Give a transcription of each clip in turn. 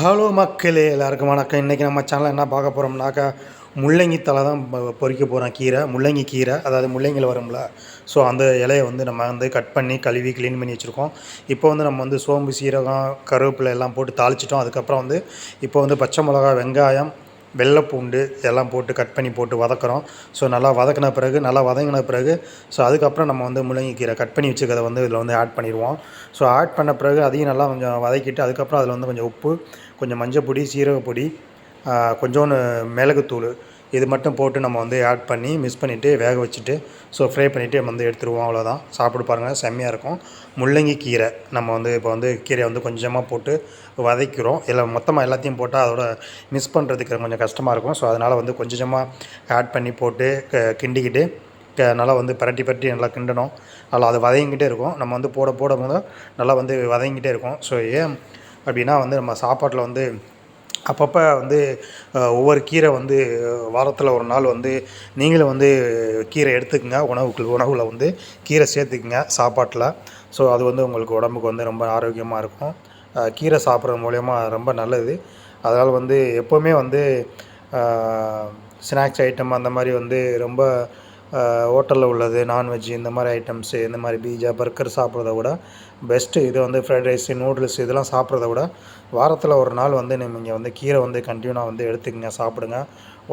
Hello மக்களே எல்லாருக்கும் வணக்கம். இன்றைக்கி நம்ம சேனலில் என்ன பார்க்க போகிறோம்னாக்கா முள்ளங்கி தலை தான் ப- போகிறோம் கீரை முள்ளங்கி கீரை அதாவது முள்ளங்கியில் வரும்ல. ஸோ அந்த இலையை வந்து நம்ம வந்து கட் பண்ணி கழுவி க்ளீன் பண்ணி வச்சுருக்கோம். இப்போ வந்து நம்ம வந்து சோம்பு சீரகம் கருவேப்பிலை எல்லாம் போட்டு தாளிச்சிட்டோம். அதுக்கப்புறம் வந்து இப்போ வந்து பச்சை மிளகா வெங்காயம் வெள்ளைப்பூண்டு இதெல்லாம் போட்டு கட் பண்ணி போட்டு வதக்குறோம். ஸோ நல்லா வதக்கின பிறகு நல்லா வதங்கின பிறகு ஸோ அதுக்கப்புறம் நம்ம வந்து முள்ளங்கி கீரை கட் பண்ணி வச்சுக்கிறத வந்து இதில் வந்து ஆட் பண்ணிடுவோம். ஸோ ஆட் பண்ண பிறகு அதையும் நல்லா கொஞ்சம் வதக்கிட்டு அதுக்கப்புறம் அதில் வந்து கொஞ்சம் உப்பு கொஞ்சம் மஞ்சள் பொடி சீரகப்பொடி கொஞ்சோன்னு கொஞ்சோண்டு மிளகுத்தூள் இது மட்டும் போட்டு நம்ம வந்து ஆட் பண்ணி மிக்ஸ் பண்ணிவிட்டு வேக வச்சுட்டு ஸோ ஃப்ரை பண்ணிவிட்டு நம்ம வந்து எடுத்துருவோம் அவ்வளோதான் சாப்பிட்டு பாருங்கள் செம்மையாக இருக்கும். முள்ளங்கி கீரை நம்ம வந்து இப்போ வந்து கீரையை வந்து கொஞ்சமாக போட்டு வதக்கிறோம். இல்லை மொத்தமாக எல்லாத்தையும் போட்டால் அதோட மிஸ் பண்ணுறதுக்கு கொஞ்சம் கஷ்டமாக இருக்கும். ஸோ அதனால் வந்து கொஞ்சமாக ஆட் பண்ணி போட்டு க- கிண்டிக்கிட்டு க- நல்லா வந்து பரட்டி பரட்டி நல்லா கிண்டணும். நல்லா அது வதங்கிக்கிட்டே இருக்கும். நம்ம வந்து போட போட போது நல்லா வந்து வதங்கிக்கிட்டே இருக்கும். ஸோ ஏன் அப்படின்னா வந்து நம்ம சாப்பாட்டில் வந்து அப்பப்போ வந்து ஒவ்வொரு கீரை வந்து வாரத்தில் ஒரு நாள் வந்து நீங்களும் வந்து கீரை எடுத்துக்கங்க. உணவுக்கு உணவில் வந்து கீரை சேர்த்துக்குங்க சாப்பாட்டில். ஸோ அது வந்து உங்களுக்கு உடம்புக்கு வந்து ரொம்ப ஆரோக்கியமாக இருக்கும். கீரை சாப்பிட்றது மூலயமா ரொம்ப நல்லது. அதனால் வந்து எப்போவுமே வந்து ஸ்நாக்ஸ் ஐட்டம் அந்த மாதிரி வந்து ரொம்ப ஹோட்டலில் உள்ளது நான்வெஜ் இந்த மாதிரி ஐட்டம்ஸு இந்த மாதிரி பீஜா பர்கர் சாப்பிட்றத விட பெஸ்ட்டு இது வந்து ஃப்ரைட் ரைஸு நூடுல்ஸ் இதெல்லாம் சாப்பிட்றத விட வாரத்தில் ஒரு நாள் வந்து நீங்கள் வந்து கீரை வந்து கண்டினியூவாக வந்து எடுத்துக்கங்க சாப்பிடுங்க.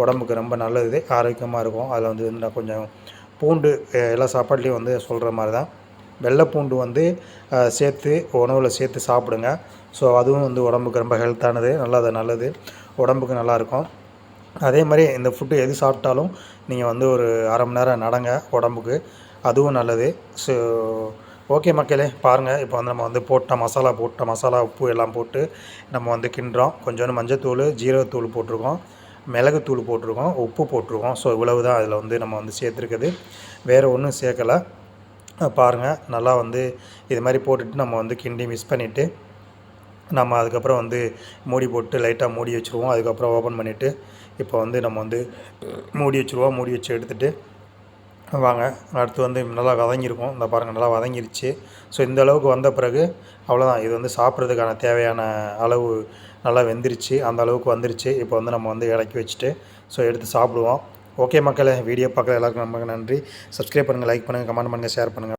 உடம்புக்கு ரொம்ப நல்லது ஆரோக்கியமாக இருக்கும். அதில் வந்து நான் கொஞ்சம் பூண்டு எல்லா சாப்பாட்லேயும் வந்து சொல்கிற மாதிரி தான் வெள்ளைப்பூண்டு வந்து சேர்த்து உணவில் சேர்த்து சாப்பிடுங்க. ஸோ அதுவும் வந்து உடம்புக்கு ரொம்ப ஹெல்த்தானது நல்லது நல்லது. உடம்புக்கு நல்லாயிருக்கும் அதே மாதிரி இந்த ஃபுட்டு எது சாப்பிட்டாலும் நீங்கள் வந்து ஒரு அரை மணி நேரம் நடங்க உடம்புக்கு. அதுவும் நல்லது. ஸோ ஓகே மக்களே பாருங்கள் இப்போ வந்து நம்ம வந்து போட்ட மசாலா போட்ட மசாலா உப்பு எல்லாம் போட்டு நம்ம வந்து கிண்டுறோம். கொஞ்சோண்டு மஞ்சத்தூள் ஜீரகத்தூள் போட்டிருக்கோம். மிளகுத்தூள் போட்டிருக்கோம். உப்பு போட்டிருக்கோம். ஸோ இவ்வளவு தான் அதில் வந்து நம்ம வந்து சேர்த்துருக்குது. வேறு ஒன்றும் சேர்க்கலை. பாருங்கள் நல்லா வந்து இது மாதிரி போட்டுட்டு நம்ம வந்து கிண்டி மிக்ஸ் பண்ணிவிட்டு நம்ம அதுக்கப்புறம் வந்து மூடி போட்டு லைட்டாக மூடி வச்சுருவோம். அதுக்கப்புறம் ஓப்பன் பண்ணிவிட்டு இப்போ வந்து நம்ம வந்து மூடி வச்சுருவோம். மூடி வச்சு எடுத்துகிட்டு வாங்க. அடுத்து வந்து நல்லா வதங்கியிருக்கும். இந்த பாருங்கள் நல்லா வதங்கிருச்சு. ஸோ இந்த அளவுக்கு வந்த பிறகு அவ்வளோதான் இது வந்து சாப்பிட்றதுக்கான தேவையான அளவு நல்லா வெந்துருச்சு. அந்த அளவுக்கு வந்துருச்சு. இப்போ வந்து நம்ம வந்து இறக்கி வச்சுட்டு ஸோ எடுத்து சாப்பிடுவோம். ஓகே மக்களே வீடியோ பார்க்குற எல்லாருக்கும் நமக்கு நன்றி. சப்ஸ்கிரைப் பண்ணுங்கள் லைக் பண்ணுங்கள் கமெண்ட் பண்ணுங்கள் ஷேர் பண்ணுங்கள்